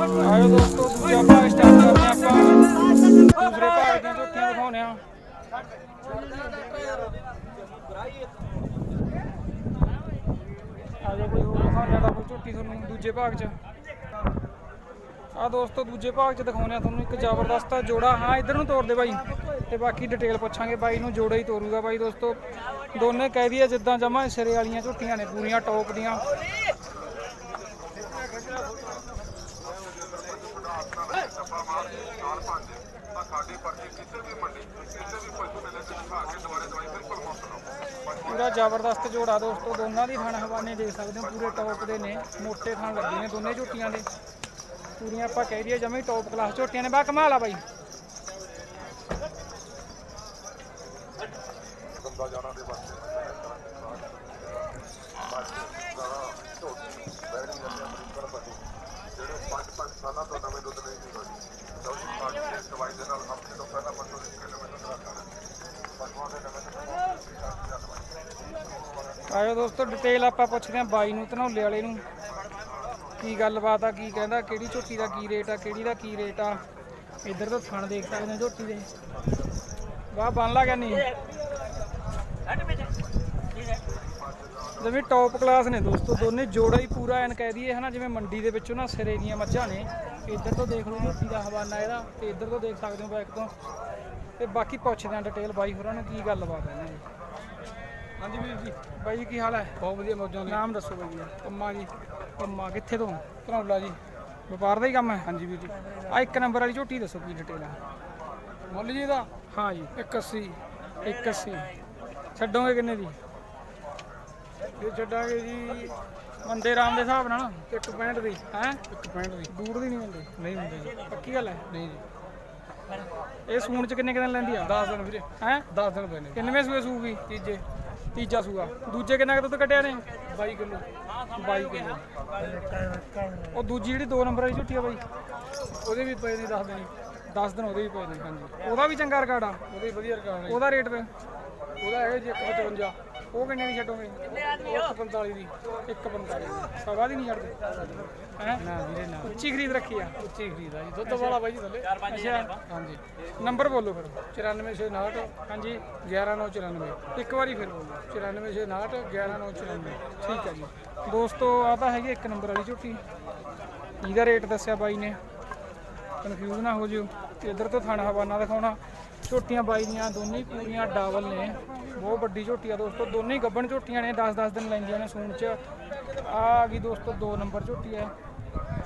ਆਇਓ ਦੋਸਤੋ ਦੂਜਾ ਭਾਗ ਸਟਾਰਟ ਕਰਦੇ ਆਪਾਂ ਦੂਸਰੇ ਭਾਗ ਦੀਆਂ ਝੋਟੀਆਂ ਦਿਖਾਉਣੇ ਆ ਆਜੋ ਕੋਈ ਹੋਰ ਦਿਖਾਉਣੇ ਆ ਡਬਲ ਝੋਟੀ ਤੁਹਾਨੂੰ ਦੂਜੇ ਭਾਗ 'ਚ ਆ ਦੋਸਤੋ ਦੂਜੇ ਭਾਗ 'ਚ ਦਿਖਾਉਣੇ ਆ ਤੁਹਾਨੂੰ ਇੱਕ ਜ਼ਬਰਦਸਤ ਆ ਜੋੜਾ ਹਾਂ ਇਧਰ ਨੂੰ ਤੋੜ ਦੇ ਬਾਈ ਤੇ ਬਾਕੀ ਡਿਟੇਲ ਪੁੱਛਾਂਗੇ ਬਾਈ ਨੂੰ ਜੋੜਾ ਹੀ ਤੋਰੂਗਾ ਬਾਈ ਦੋਸਤੋ ਦੋਨੇ ਕਹਿ ਦਈਏ ਜਿੱਦਾਂ ਜਮਾ ਸਿਰੇ ਵਾਲੀਆਂ ਝੋਟੀਆਂ ਨੇ, ਪੂਰੀਆਂ ਟੌਪ ਦੀਆਂ। ਪੂਰਾ ਜ਼ਬਰਦਸਤ ਜੋੜਾ ਦੋਸਤੋ, ਦੋਨਾਂ ਦੀ ਥਣ ਹਵਾਨੇ ਦੇਖ ਸਕਦੇ ਹੋ, ਪੂਰੇ ਟੌਪ ਦੇ ਨੇ, ਮੋਟੇ ਥਣ ਲੱਗੇ ਨੇ ਦੋਨੇ ਝੋਟੀਆਂ ਦੇ। ਪੂਰੀਆਂ ਆਪਾਂ ਕਹਿ ਦਈਏ ਜਮੇ ਟੌਪ ਕਲਾਸ ਝੋਟੀਆਂ ਨੇ। ਬਾ ਕਮਾਲ ਆ ਬਾਈ। ਆਇਓ ਦੋਸਤੋ ਡਿਟੇਲ ਆਪਾਂ ਪੁੱਛਦੇ ਹਾਂ ਬਾਈ ਨੂੰ, ਧਨੌਲੇ ਵਾਲੇ ਨੂੰ। ਕੀ ਗੱਲਬਾਤ ਆ, ਕੀ ਕਹਿੰਦਾ, ਕਿਹੜੀ ਝੋਟੀ ਦਾ ਕੀ ਰੇਟ ਆ, ਕਿਹੜੀ ਦਾ ਕੀ ਰੇਟ ਆ? ਇੱਧਰ ਤੋਂ ਥਣ ਦੇਖ ਸਕਦੇ ਹੋ ਝੋਟੀ ਦੇ। ਵਾਹ, ਬਣ ਲਾ ਗਿਆ ਨਹੀਂ ਜਿਵੇਂ ਟੌਪ ਕਲਾਸ ਨੇ ਦੋਸਤੋ, ਦੋਨੇ ਜੋੜਾ ਹੀ ਪੂਰਾ ਐਨ ਕਹਿ ਦਈਏ, ਹਨਾ, ਜਿਵੇਂ ਮੰਡੀ ਦੇ ਵਿੱਚੋਂ ਨਾ ਸਿਰੇ ਦੀਆਂ ਮੱਝਾਂ ਨੇ। ਇੱਧਰ ਤੋਂ ਦੇਖ ਲਓ ਝੋਟੀ ਦਾ ਹਵਾਨਾ ਇਹਦਾ, ਤੇ ਇੱਧਰ ਤੋਂ ਦੇਖ ਸਕਦੇ ਹੋ ਬੈਕ ਤੋਂ। ਤੇ ਬਾਕੀ ਪੁੱਛਦੇ ਹਾਂ ਡਿਟੇਲ ਬਾਈ ਹੋਰਾਂ ਨੂੰ ਕੀ ਗੱਲਬਾਤ ਹੈ ਇਹਨਾਂ ਦੀ। ਹਾਂਜੀ ਵੀਰ ਜੀ। ਬਾਈ ਜੀ ਕੀ ਹਾਲ ਹੈ? ਬਹੁਤ ਵਧੀਆ ਮੌਜਾਂ ਨੇ ਨਾਮ ਦੱਸੋ ਬਾਈ ਜੀ ਪੰਮਾ ਜੀ। ਪੰਮਾ ਕਿੱਥੇ ਤੋਂ? ਧਨੌਲਾ ਜੀ। ਵਪਾਰ ਦਾ ਹੀ ਕੰਮ ਹੈ? ਹਾਂਜੀ ਵੀਰ ਜੀ। ਆ ਇੱਕ ਨੰਬਰ ਵਾਲੀ ਝੋਟੀ ਦੱਸੋ ਕੀ ਡਿਟੇਲ ਹੈ ਮੁੱਲ ਜੀ ਦਾ ਹਾਂ ਜੀ। 81 81 ਛੱਡੋਗੇ ਕਿੰਨੇ ਦੀ? ਇਹ ਛੱਡਾਂਗੇ ਜੀ ਬੰਦੇ ਰਾਮ ਦੇ ਹਿਸਾਬ ਨਾਲ। 165 ਦੀ। ਹੈ? 165 ਦੀ। ਦੂਰ ਦੀ ਨਹੀਂ ਹੁੰਦੀ? ਨਹੀਂ ਹੁੰਦੀ ਜੀ। ਪੱਕੀ ਗੱਲ ਹੈ? ਨਹੀਂ ਜੀ। ਇਹ ਸੂਣ ਚ ਕਿੰਨੇ ਕੁ ਦਿਨ ਲੈਂਦੀ ਆ? 10 ਦਿਨ ਵੀਰੇ। ਹੈ? 10 ਦਿਨ ਪਏ ਨੇ। ਕਿੰਨਵੇਂ ਸੂਏ ਸੂਗੀ ਤੀਜੇ। ਤੀਜਾ ਸੂਆ। ਦੂਜੇ ਕਿੰਨਾ ਕੁ ਦੁੱਧ ਕੱਢਿਆ ਨੇ? 22 ਕਿਲੋ। 22 ਕਿਲੋ। ਉਹ ਦੂਜੀ ਜਿਹੜੀ 2 ਨੰਬਰ ਵਾਲੀ ਝੁੱਟੀ ਆ ਬਾਈ ਉਹਦੇ ਵੀ ਪਏ ਨੇ 10 ਦਿਨ। 10 ਦਿਨ ਉਹਦੇ ਵੀ ਪਏ ਨੇ ਹਾਂਜੀ। ਉਹਦਾ ਵੀ ਚੰਗਾ ਰਿਕਾਰਡ ਆ। ਉਹਦੇ ਵਧੀਆ ਰਿਕਾਰਡ ਉਹਦਾ ਰੇਟ ਤੇ। ਉਹਦਾ ਹੈਗਾ ਜੀ 155 ਉਹ ਕਿੰਨੇ ਦੀ ਛੱਡੋਗੇ? 145 ਦੀ। 145 ਦੀ। ਸਵਾ ਦੀ ਨਹੀਂ ਛੱਡਦੇ। ਹੈ? ਨਾ ਵੀਰੇ ਨਾ। ਉੱਚੀ ਖਰੀਦ ਰੱਖੀ ਆ। ਉੱਚੀ ਖਰੀਦ ਆ ਜੀ। ਦੁੱਧ ਵਾਲਾ ਬਾਈ ਜੀ ਥੱਲੇ। ਅੱਛਾ। ਹਾਂਜੀ। ਨੰਬਰ ਬੋਲੋ ਫਿਰ। 9469 ਹਾਂਜੀ। 11994 ਇੱਕ ਵਾਰੀ ਫਿਰ ਬੋਲੋ। 9469 11994 ਠੀਕ ਹੈ ਜੀ। ਦੋਸਤੋ ਆ ਤਾਂ ਹੈਗੀ ਇੱਕ ਨੰਬਰ ਵਾਲੀ ਝੋਟੀ। ਇਹਦਾ ਰੇਟ ਦੱਸਿਆ ਬਾਈ ਨੇ। ਕਨਫਿਊਜ਼ ਨਾ ਹੋ ਜਿਓ। ਇਧਰ ਤੋਂ ਥਾਣਾ ਹਵਾਨਾ ਦਿਖਾਉਣਾ। ਝੋਟੀਆਂ ਬਾਈ ਦੀਆਂ, ਦੋਨੇ ਹੀ ਪੂਰੀਆਂ ਡਬਲ ਨੇ। ਬਹੁਤ ਵੱਡੀ ਝੋਟੀ ਆ ਦੋਸਤੋ, ਦੋਨੇ ਹੀ ਗੱਬਣ ਝੋਟੀਆਂ ਨੇ 10-10 ਦਿਨ ਲੈਂਦੀਆਂ ਨੇ ਸੂਣ ਚ। ਆ ਆ ਗਈ ਦੋਸਤੋ 2 ਨੰਬਰ ਝੋਟੀ ਹੈ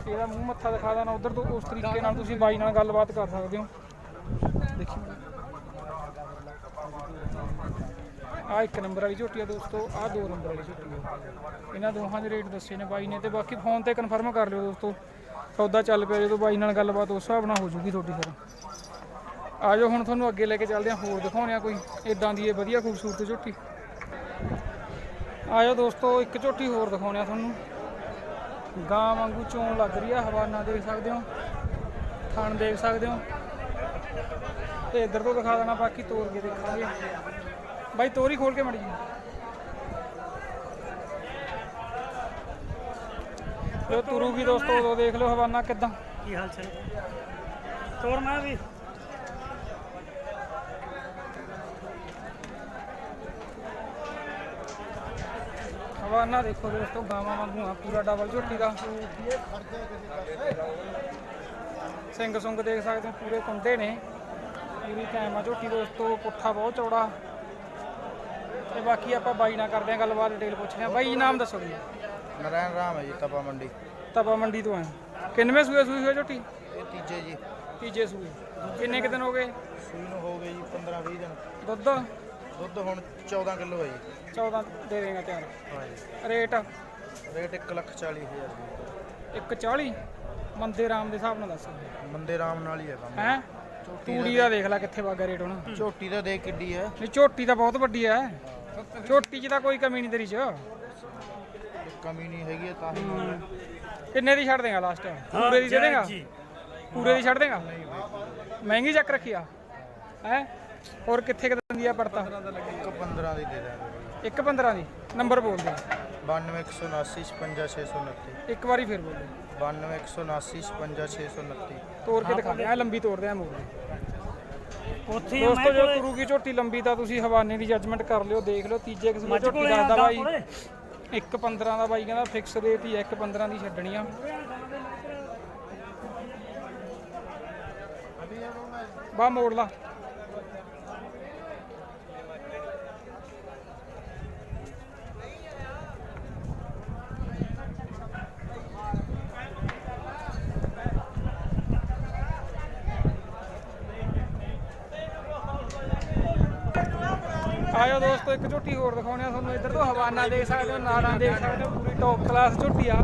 ਇਹਦਾ ਮੂੰਹ ਮੱਥਾ ਦਿਖਾ ਦੇਣਾ ਉਧਰ ਤੋਂ, ਉਸ ਤਰੀਕੇ ਨਾਲ ਤੁਸੀਂ ਬਾਈ ਨਾਲ ਗੱਲਬਾਤ ਕਰ ਸਕਦੇ ਹੋ। ਦੇਖੀ। ਆ ਇੱਕ ਨੰਬਰ ਵਾਲੀ ਝੋਟੀ ਆ ਦੋਸਤੋ, ਆ ਦੋ ਨੰਬਰ ਵਾਲੀ ਝੋਟੀ ਆ। ਇਹਨਾਂ ਦੋਹਾਂ ਦੇ ਰੇਟ ਦੱਸੇ ਨੇ ਬਾਈ ਨੇ ਤੇ ਬਾਕੀ ਫੋਨ ਤੇ ਕਨਫਰਮ ਕਰ ਲਿਓ ਦੋਸਤੋ। ਸੌਦਾ ਚੱਲ ਪਿਆ ਜਦੋਂ ਬਾਈ ਨਾਲ ਗੱਲਬਾਤ, ਉਸ ਹਿਸਾਬ ਨਾਲ ਹੋ ਜੂਗੀ ਤੁਹਾਡੀ ਫਿਰ। ਆ ਜਾਓ ਹੁਣ ਤੁਹਾਨੂੰ ਅੱਗੇ ਲੈ ਕੇ ਚੱਲਦੇ ਹਾਂ, ਹੋਰ ਦਿਖਾਉਣੇ ਆ ਕੋਈ ਇਦਾਂ ਦੀ ਇਹ ਵਧੀਆ ਖੂਬਸੂਰਤ ਝੋਟੀ। ਆ ਦੋਸਤੋ, ਇੱਕ ਝੋਟੀ ਹੋਰ ਦਿਖਾਉਣੇ ਆ ਤੁਹਾਨੂੰ। ਗਾਂ ਵਾਂਗੂ ਚੋਣ ਲੱਗ ਰਹੀ ਆ ਹਵਾਨਾ ਦੇਖ ਸਕਦੇ ਹੋ, ਥਣ ਦੇਖ ਸਕਦੇ ਹੋ। ਤੇ ਇੱਧਰ ਤੋਂ ਦਿਖਾ ਦੇਣਾ, ਬਾਕੀ ਤੋਰ ਕੇ ਦੇਖਾਂਗੇ। ਬਾਈ, ਤੋਰੀ ਖੋਲ ਕੇ ਮੜ ਜੀ ਜੋ ਤੁਰੂਗੀ ਦੋਸਤੋ, ਉਦੋਂ ਦੇਖ ਲਓ ਹਵਾਨਾ ਕਿੱਦਾਂ। ਕੀ ਹਾਲ ਚਾਲ? ਤੋਰਨਾ ਵੀ। ਹਵਾਨਾ ਦੇਖੋ ਦੋਸਤੋ ਗਾਵਾਂ ਵਾਂਗੂ ਆ ਪੂਰਾ ਡਬਲ ਝੋਟੀ ਦਾ। ਸਿੰਘ ਸੁੰਗ ਦੇਖ ਸਕਦੇ ਹੋ ਪੂਰੇ ਕੁੰਦੇ ਨੇ। ਪੂਰੀ ਕੈਮਾ ਝੋਟੀ ਦੋਸਤੋ ਪੁੱਠਾ ਬਹੁਤ ਚੌੜਾ। ਤੇ ਬਾਕੀ ਆਪਾਂ ਬਾਈ ਨਾਲ ਕਰਦੇ ਹਾਂ ਗੱਲਬਾਤ ਡਿਟੇਲ ਪੁੱਛਦੇ ਹਾਂ। ਬਾਈ ਨਾਮ ਦੱਸੋ ਜੀ। ਨਰਾਇਣ ਰਾਮ ਹੈ ਜੀ ਤਪਾ ਮੰਡੀ। ਤਪਾ ਮੰਡੀ ਤੋਂ ਆਏ ਕਿੰਨਵੇਂ ਸੂਏ ਸੂਈ ਹੋਈ ਝੋਟੀ? ਇਹ ਤੀਜੇ ਜੀ। ਤੀਜੇ ਸੂਏ। ਕਿੰਨੇ ਕੁ ਦਿਨ ਹੋ ਗਏ? ਸੂਈ ਨੂੰ ਹੋ ਗਏ ਜੀ 15 20 ਦਿਨ। ਦੁੱਧ? ਦੁੱਧ ਹੁਣ 14 ਕਿਲੋ ਹੈ ਜੀ। 14 ਦੇ ਦੇਗਾ ਤਿਆਰ। ਹਾਂ ਜੀ। ਰੇਟ? ਰੇਟ 1 ਲੱਖ 40 ਹਜ਼ਾਰ ਜੀ। 140 ਮੰਦੇ ਰਾਮ ਦੇ ਹਿਸਾਬ ਨਾਲ ਦੱਸ। ਮੰਦੇ ਰਾਮ ਨਾਲ ਹੀ ਹੈ ਕੰਮ। ਹੈ? ਤੂੜੀ ਦਾ ਦੇਖ ਲੈ ਕਿੱਥੇ ਵਾਗਾ ਰੇਟ ਹੁਣ। ਝੋਟੀ ਤਾਂ ਦੇਖ ਕਿੱਡੀ ਹੈ। ਨਹੀਂ ਝੋਟੀ ਤਾਂ ਬਹੁਤ ਵੱਡੀ ਐ ਝੋਟੀ 'ਚ ਤਾਂ ਕੋਈ ਕਮੀ ਨਹੀਂ ਤੇਰੀ 'ਚ। ਕਮੀ ਨਹੀਂ ਹੈਗੀ ਹੈ ਤਾਂ ਹੀ ਕਿੰਨੇ ਦੀ ਛੱਡ ਦੇਗਾ ਲਾਸਟ ਪੂਰੇ ਦੀ ਦੇ ਦੇਗਾ? ਪੂਰੇ ਦੀ ਛੱਡ ਦੇਗਾ? ਮਹਿੰਗੀ ਚੱਕ ਰੱਖੀ ਆ। ਹੈ? ਹੋਰ ਕਿੱਥੇ ਕੁ ਆ ਪੜਤਾ ਇੱਕ 15 ਦੀ ਦੇ ਦਾਂਗੇ ਇੱਕ 15 ਦੀ? ਨੰਬਰ ਬੋਲ ਦੇ 92 179 56 629 ਇੱਕ ਵਾਰੀ ਫਿਰ ਬੋਲ ਦੇ 92 179 56 629 ਤੋੜ ਕੇ ਦਿਖਾ ਦਿਆਂ ਲੰਬੀ ਤੋੜਦੇ ਆ ਮੂਰ ਉੱਥੇ ਹੀ ਦੋਸਤੋ ਜੇ ਕੋਲੇ। ਤੁਰੂਗੀ ਝੋਟੀ ਲੰਬੀ ਤਾਂ ਤੁਸੀਂ ਹਵਾਨੇ ਦੀ ਜੱਜਮੈਂਟ ਕਰ ਲਿਓ ਦੇਖ ਲਿਓ ਤੀਜੇ ਕਿਸਮ ਦੀ ਝੋਟੀ ਦੱਸਦਾ ਬਾਈ। ਕੋਲੇ। 1 15 ਦਾ ਬਾਈ ਕਹਿੰਦਾ ਫਿਕਸ ਰੇਟ ਹੀ 1 15 ਦੀ ਛੱਡਣੀ ਆ। ਬਾ ਮੋੜ ਲਾ। ਆਇਓ ਦੋਸਤੋ ਇੱਕ ਝੋਟੀ ਹੋਰ ਦਿਖਾਉਣੇ ਆ ਤੁਹਾਨੂੰ। ਇੱਧਰ ਤੋਂ ਹਵਾਨਾ ਦੇਖ ਸਕਦੇ ਹੋ ਨਾੜਾਂ ਦੇਖ ਸਕਦੇ ਹੋ ਪੂਰੀ ਟੌਪ ਕਲਾਸ ਝੋਟੀ ਆ।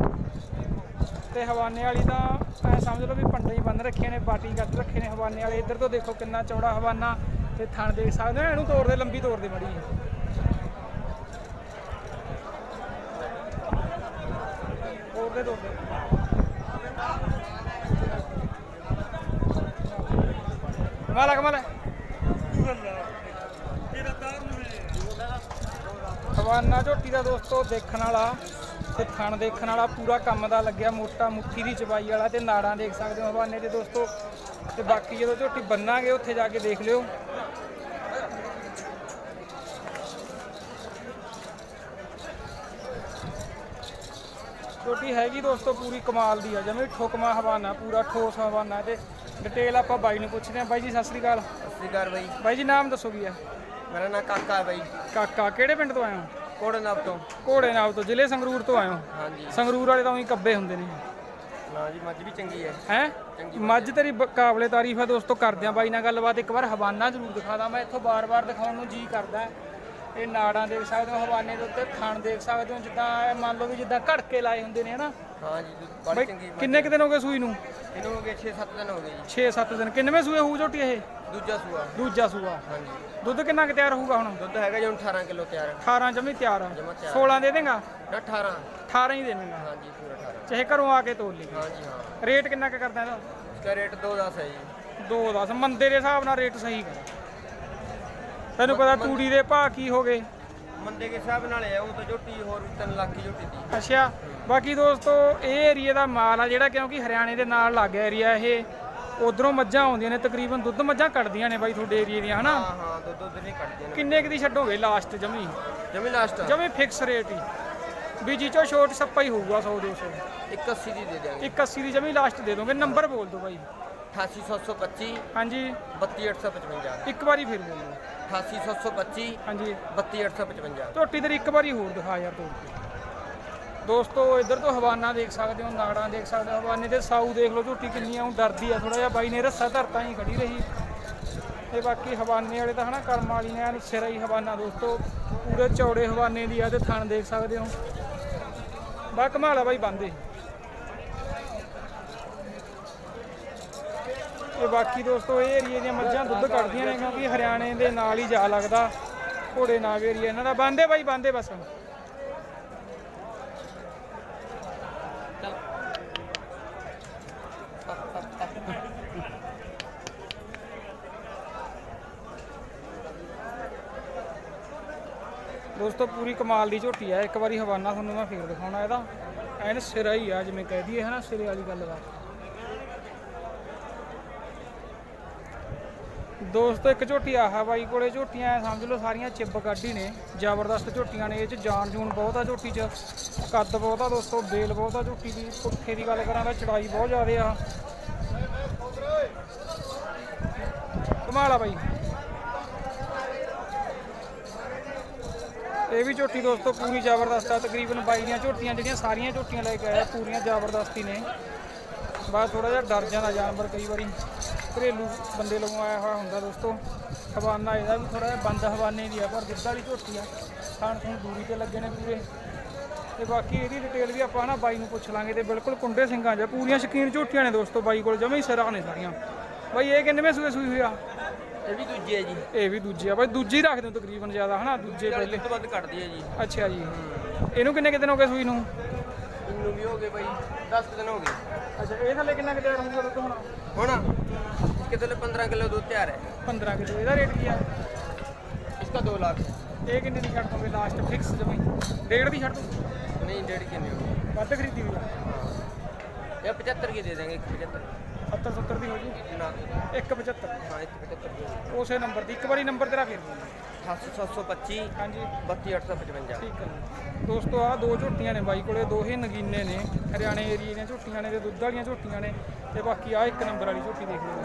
ਤੇ ਹਵਾਨੇ ਵਾਲੀ ਤਾਂ ਐ ਸਮਝ ਲਓ ਵੀ ਪੰਡੇ ਹੀ ਬੰਨ ਰੱਖੇ ਨੇ ਬਾਟੀ ਕੱਟ ਰੱਖੇ ਨੇ ਹਵਾਨੇ ਵਾਲੇ। ਇੱਧਰ ਤੋਂ ਦੇਖੋ ਕਿੰਨਾ ਚੌੜਾ ਹਵਾਨਾ ਤੇ ਥਣ ਦੇਖ ਸਕਦੇ ਹੋ ਇਹਨੂੰ ਤੋੜਦੇ ਲੰਬੀ ਤੋੜਦੇ ਮੜੀ ਤੋੜਦੇ ਤੋੜਦੇ ਕਮਾਲ ਆ, ਕਮਾਲ ਹਵਾਨਾ ਝੋਟੀ ਦਾ ਦੋਸਤੋ ਦੇਖਣ ਵਾਲਾ ਤੇ ਥਣ ਦੇਖਣ ਵਾਲਾ ਪੂਰਾ ਕੰਮ ਦਾ ਲੱਗਿਆ ਮੋਟਾ ਮੁੱਠੀ ਦੀ ਚਬਾਈ ਵਾਲਾ ਤੇ ਨਾੜਾਂ ਦੇਖ ਸਕਦੇ ਹੋ ਹਵਾਨੇ ਦੇ ਦੋਸਤੋ। ਤੇ ਬਾਕੀ ਜਦੋਂ ਝੋਟੀ ਬੰਨਾਂਗੇ ਉੱਥੇ ਜਾ ਕੇ ਦੇਖ ਲਿਓ। ਝੋਟੀ ਹੈਗੀ ਦੋਸਤੋ ਪੂਰੀ ਕਮਾਲ ਦੀ ਆ ਜਿਵੇਂ ਠੋਕਮਾ ਹਵਾਨਾ ਪੂਰਾ ਠੋਸ ਹਵਾਨਾ ਤੇ ਡਿਟੇਲ ਆਪਾਂ ਬਾਈ ਨੂੰ ਪੁੱਛਦੇ ਆ ਬਾਈ ਜੀ ਸਤਿ ਸ੍ਰੀ ਅਕਾਲ। ਸਤਿ ਸ਼੍ਰੀ ਅਕਾਲ ਬਾਈ। ਬਾਈ ਜੀ ਨਾਮ ਦੱਸੋ ਕੀ ਆ? ਮੇਰਾ ਨਾਮ ਕਾਕਾ ਹੈ ਬਾਈ। ਕਾਕਾ ਕਿਹੜੇ ਪਿੰਡ ਤੋਂ ਆਏ ਹੋ? ਕੋੜਨਬ ਤੋਂ? ਘੋੜੇ ਨਾਲ ਤੋਂ ਜ਼ਿਲ੍ਹੇ ਸੰਗਰੂਰ ਤੋਂ ਹੋ ਹਾਂਜੀ। ਸੰਗਰੂਰ ਵਾਲੇ ਤਾਂ ਉਹੀ ਕੱਬੇ ਹੁੰਦੇ ਨੇ। ਨਾ ਜੀ ਮੱਝ ਵੀ ਚੰਗੀ ਹੈ? ਹੈ ਮੱਝ ਤੇਰੀ ਬ- ਕਾਬਲੇ ਤਾਰੀਫ ਹੈ ਦੋਸਤੋ ਕਰਦਿਆਂ ਬਾਈ ਨਾਲ ਗੱਲਬਾਤ। ਇੱਕ ਵਾਰ ਹਵਾਨਾ ਜ਼ਰੂਰ ਦਿਖਾ ਦਾਂ ਮੈਂ ਇੱਥੋਂ ਬਾਰ-ਬਾਰ ਦਿਖਾਉਣ ਨੂੰ ਜੀ ਕਰਦਾ। ਹੈ। ਇਹ ਨਾੜਾਂ ਦੇਖ ਸਕਦੇ ਹੋ ਹਵਾਨੇ ਦੇ ਉੱਤੇ ਥਣ ਦੇਖ ਸਕਦੇ ਹੋ ਜਿੱਦਾਂ ਇਹ ਮੰਨ ਲਓ ਵੀ ਜਿੱਦਾਂ ਘੜਕੇ ਲਾਏ ਹੁੰਦੇ ਨੇ ਹਨਾ? ਹਾਂ ਜੀ ਬਾਈ ਬੜੀ ਚੰਗੀ ਮੱਝ ਕਿੰਨੇ ਕੁ ਦਿਨ ਹੋ ਗਏ ਸੂਈ ਨੂੰ? ਇਹਨੂੰ ਹੋ ਗਏ 6-7 ਦਿਨ ਹੋ ਗਏ ਜੀ। 6-7 ਦਿਨ। ਕਿੰਨਵੇਂ ਸੂਏ ਹੋਊ ਝੋਟੀ ਇਹ? ਦੂਜਾ ਸੂਆ। ਦੂਜਾ ਸੂਆ। ਹਾਂਜੀ। ਦੁੱਧ ਕਿੰਨਾ ਕੁ ਤਿਆਰ ਹੋਊਗਾ ਹੁਣ? ਦੁੱਧ ਹੈਗਾ ਜੀ ਹੁਣ 18 ਕਿਲੋ ਤਿਆਰ। 18 ਜਮੀ ਤਿਆਰ ਆ। ਜਮਾਂ ਤਿਆਰ। 16 ਦੇ ਦੇਗਾ? ਨਾ 18 18 ਹੀ ਦੇਵੇਂਗਾ ਹਾਂਜੀ ਪੂਰਾ 18 ਚਾਹੇ ਘਰੋਂ ਆ ਕੇ ਤੋਲ ਲਈ। ਹਾਂਜੀ ਹਾਂ। ਰੇਟ ਕਿੰਨਾ ਕੁ ਕਰਦਾ ਇਹਦਾ? ਇਸਦਾ ਰੇਟ 2.10 ਹੈ ਜੀ। ਦੋ ਦਸ। ਮੰਦੇ ਦੇ ਹਿਸਾਬ ਨਾਲ ਰੇਟ ਸਹੀ ਕਰ। ਤੈਨੂੰ ਪਤਾ ਤੂੜੀ ਦੇ ਭਾਅ ਕੀ ਹੋ ਗਏ? ਮੰਦੇ ਕੇ ਹਿਸਾਬ ਨਾਲ ਹੈ ਉਹ ਤਾਂ ਝੋਟੀ ਹੋਰ 3 ਲੱਖ ਦੀ ਝੋਟੀ ਦੀ। ਅੱਛਾ ਬਾਕੀ ਦੋਸਤੋ ਇਹ ਏਰੀਆ ਦਾ ਮਾਲ ਆ ਜਿਹੜਾ ਕਿਉਂਕਿ ਹਰਿਆਣੇ ਦੇ ਨਾਲ ਲੱਗ ਗਿਆ ਏਰੀਆ ਇਹ। ਉਧਰੋਂ ਮੱਝਾਂ ਆਉਂਦੀਆਂ ਨੇ ਤਕਰੀਬਨ ਦੁੱਧ ਮੱਝਾਂ ਕੱਢਦੀਆਂ ਨੇ ਬਾਈ ਤੁਹਾਡੇ ਏਰੀਏ ਦੀਆਂ ਹਨਾ? ਹਾਂ ਹਾਂ ਦੁੱਧ ਦੁੱਧ ਨਹੀਂ ਕੱਢਦੇ ਨੇ। ਕਿੰਨੇ ਕੁ ਦੀ ਛੱਡੋਗੇ ਲਾਸਟ ਜਮੀ? ਜਮੀ ਲਾਸਟ ਜਮੀ ਫਿਕਸ ਰੇਟ ਹੀ। ਵੀ ਜੀ ਚੋ ਛੋਟ ਸੱਪਾ ਹੀ ਹੋਊਗਾ 100 200 81 ਦੀ ਦੇ ਦਿਆਂਗੇ। 180 ਦੀ ਜਮੀ ਲਾਸਟ ਦੇ ਦੋਗੇ। ਨੰਬਰ ਬੋਲ ਦਿਓ ਬਾਈ। 88725 ਹਾਂਜੀ। 32855 ਇੱਕ ਵਾਰੀ ਫਿਰ ਬੋਲੋ। 88725 ਹਾਂਜੀ। 32855 ਝੋਟੀ ਤੇਰੀ ਇੱਕ ਵਾਰੀ ਹੋਰ ਦਿਖਾ ਯਾਰ ਤੋੜ ਕੇ ਦੋਸਤੋ ਇੱਧਰ ਤੋਂ ਹਵਾਨਾ ਦੇਖ ਸਕਦੇ ਹੋ ਨਾੜਾਂ ਦੇਖ ਸਕਦੇ ਹੋ ਹਵਾਨੇ ਤੇ ਸਾਊ ਦੇਖ ਲਓ ਝੋਟੀ ਕਿੰਨੀ ਆ ਉਹ ਡਰਦੀ ਆ ਥੋੜਾ ਜਿਹਾ ਬਾਈ ਨੇ ਰੱਸਾ ਧਰਤਾ ਹੀ ਖੜੀ ਰਹੀ। ਤੇ ਬਾਕੀ ਹਵਾਨੇ ਵਾਲੇ ਤਾਂ ਹਨਾ ਕਰਮ ਵਾਲੀ ਨੇ ਸਿਰਾ ਹੀ ਹਵਾਨਾ ਦੋਸਤੋ। ਪੂਰੇ ਚੌੜੇ ਹਵਾਨੇ ਦੀ ਆ ਤੇ ਥਣ ਦੇਖ ਸਕਦੇ ਹੋ। ਬਾ ਕਮਾਲਾ ਬਾਈ ਬੰਦੇ। ਤੇ ਬਾਕੀ ਦੋਸਤੋ, ਇਹ ਏਰੀਏ ਦੀਆਂ ਮੱਝਾਂ ਦੁੱਧ ਕੱਢਦੀਆਂ ਨੇ ਕਿਉਂਕਿ ਹਰਿਆਣੇ ਦੇ ਨਾਲ ਹੀ ਜਾ ਲੱਗਦਾ ਘੋੜੇ ਨਾਗ ਏਰੀਆ ਇਹਨਾਂ ਦਾ। ਬੰਦੇ ਬਾਈ ਬੰਦੇ ਬਸ ਦੋਸਤੋ, ਪੂਰੀ ਕਮਾਲ ਦੀ ਝੋਟੀ ਹੈ ਇੱਕ ਵਾਰੀ ਹਵਾਨਾ ਤੁਹਾਨੂੰ ਮੈਂ ਫੇਰ ਦਿਖਾਉਣਾ ਇਹਦਾ। ਐਨ ਸਿਰਾ ਹੀ ਆ, ਜਿਵੇਂ ਕਹਿ ਦਈਏ ਨਾ ਸਿਰੇ ਵਾਲੀ ਗੱਲ ਦਾ ਦੋਸਤੋ, ਇੱਕ ਝੋਟੀ ਆਹਾ ਬਾਈ ਕੋਲੇ ਝੋਟੀਆਂ, ਐਂ ਸਮਝ ਲਓ, ਸਾਰੀਆਂ ਚਿੱਬ ਕੱਢੀ ਨੇ। ਜ਼ਬਰਦਸਤ ਝੋਟੀਆਂ ਨੇ ਇਹ ਚ, ਜਾਨ ਜੂਨ ਬਹੁਤ ਆ ਝੋਟੀ ਚ। ਕੱਦ ਬਹੁਤ ਆ ਦੋਸਤੋ, ਬੇਲ ਬਹੁਤ ਆ ਝੋਟੀ ਦੀ, ਪੁੱਠੇ ਦੀ ਗੱਲ ਕਰਾਂ ਤਾਂ ਚੜਾਈ ਬਹੁਤ ਜ਼ਿਆਦੇ ਆ। ਕਮਾਲ ਆ ਬਾਈ। ਇਹ ਵੀ ਝੋਟੀ ਦੋਸਤੋ, ਪੂਰੀ ਜ਼ਬਰਦਸਤ ਆ, ਤਕਰੀਬਨ ਬਾਈ ਦੀਆਂ ਝੋਟੀਆਂ, ਜਿਹੜੀਆਂ ਸਾਰੀਆਂ ਝੋਟੀਆਂ ਲੈ ਕੇ ਆਇਆ ਪੂਰੀਆਂ ਜ਼ਬਰਦਸਤੀ ਨੇ। ਬਸ ਥੋੜਾ ਜਿਹਾ ਡਰ ਜਾਂਦਾ ਜਾਨਵਰ ਕਈ ਵਾਰੀ। ਘਰੇਲੂ ਬੰਦੇ ਲੋਗੋਂ ਆਇਆ ਹੋਇਆ ਹੁੰਦਾ ਦੋਸਤੋ। ਹਵਾਨਾ ਇਹਦਾ ਵੀ ਥੋੜਾ ਜਿਹਾ ਬੰਦ ਹਵਾਨੇ ਦੀ ਆ ਪਰ ਜਿੱਦਾਂ ਵਾਲੀ ਝੋਟੀ ਆ ਖਾਣ ਖੂਨ ਦੂਰੀ ਤੇ ਲੱਗੇ ਨੇ ਪੂਰੇ। ਤੇ ਬਾਕੀ ਇਹਦੀ ਡਿਟੇਲ ਵੀ ਆਪਾਂ ਨਾ ਬਾਈ ਨੂੰ ਪੁੱਛ ਲਾਂਗੇ ਤੇ ਬਿਲਕੁਲ ਕੁੰਡੇ ਸਿੰਘਾਂ 'ਚ ਪੂਰੀਆਂ ਸ਼ਕੀਨ ਝੋਟੀਆਂ ਨੇ ਦੋਸਤੋ ਬਾਈ ਕੋਲ ਜਮੇ ਹੀ ਸਿਰਾਂ ਨੇ ਸਾਰੀਆਂ। ਬਾਈ ਇਹ ਕਿੰਨੇਵੇਂ ਸੂਏ ਸੂਈ ਹੋਈ ਆ ਇਹ ਵੀ ਦੂਜੀ ਹੈ ਜੀ। ਇਹ ਵੀ ਦੂਜੀ ਆ। ਬਾਈ ਦੂਜੀ ਰੱਖਦੇ ਹੋ ਤਕਰੀਬਨ ਜ਼ਿਆਦਾ ਹਨਾ? ਦੂਜੇ ਪਹਿਲੇ। ਦੁੱਧ ਵੱਧ ਕੱਢਦੀ ਹੈ ਜੀ। ਅੱਛਾ ਜੀ। ਇਹਨੂੰ ਕਿੰਨੇ ਕੁ ਦਿਨ ਹੋ ਗਏ ਸੂਈ ਨੂੰ? ਇਹਨੂੰ ਵੀ ਹੋ ਗਏ ਬਾਈ 10 ਦਿਨ ਹੋ ਗਏ। ਅੱਛਾ ਇਹ ਥੱਲੇ ਕਿੰਨਾ ਕੁ ਤਿਆਰ ਹੋਊਗਾ ਦੁੱਧ ਹੁਣ? ਹੁਣ कितने लिए पंद्रह किलो दूध तैयार है पंद्रह किलो ਇਹਦਾ ਰੇਟ ਕੀ ਆ? इसका दो लाख ਇਹ ਕਿੰਨੇ ਦੀ ਛੱਡ ਦੋਗੇ ਲਾਸਟ ਫਿਕਸ ਜਮੀ? ਡੇਢ ਦੀ ਛੱਡ ਦੋ नहीं डेढ़ की नहीं होगी ਵੱਧ ਖਰੀਦੀ ਹੋਈ ਆ। या पचहत्तर की दे देंगे एक पचहत्तर 70 ਦੀ ਹੋ ਜੀ? ना 175 हाँ एक ਉਸੇ ਨੰਬਰ ਦੀ ਇੱਕ ਵਾਰੀ ਨੰਬਰ ਤੇਰਾ ਫੇਰ ਦਿਓ। अठासी सात सौ पच्चीस ਹਾਂਜੀ। बत्तीस अठ सौ पचवंजा ਠੀਕ ਹੈ ਦੋਸਤੋ ਆ ਦੋ ਝੋਟੀਆਂ ਨੇ ਬਾਈ ਕੋਲੇ ਦੋ ਹੀ ਨਗੀਨੇ ਨੇ। ਹਰਿਆਣੇ ਏਰੀਏ ਦੀਆਂ ਝੋਟੀਆਂ ਨੇ ਤੇ ਦੁੱਧ ਵਾਲੀਆਂ ਝੋਟੀਆਂ ਨੇ। ਤੇ ਬਾਕੀ ਆ ਇੱਕ ਨੰਬਰ ਵਾਲੀ ਝੋਟੀ ਦੇਖ ਲਓ।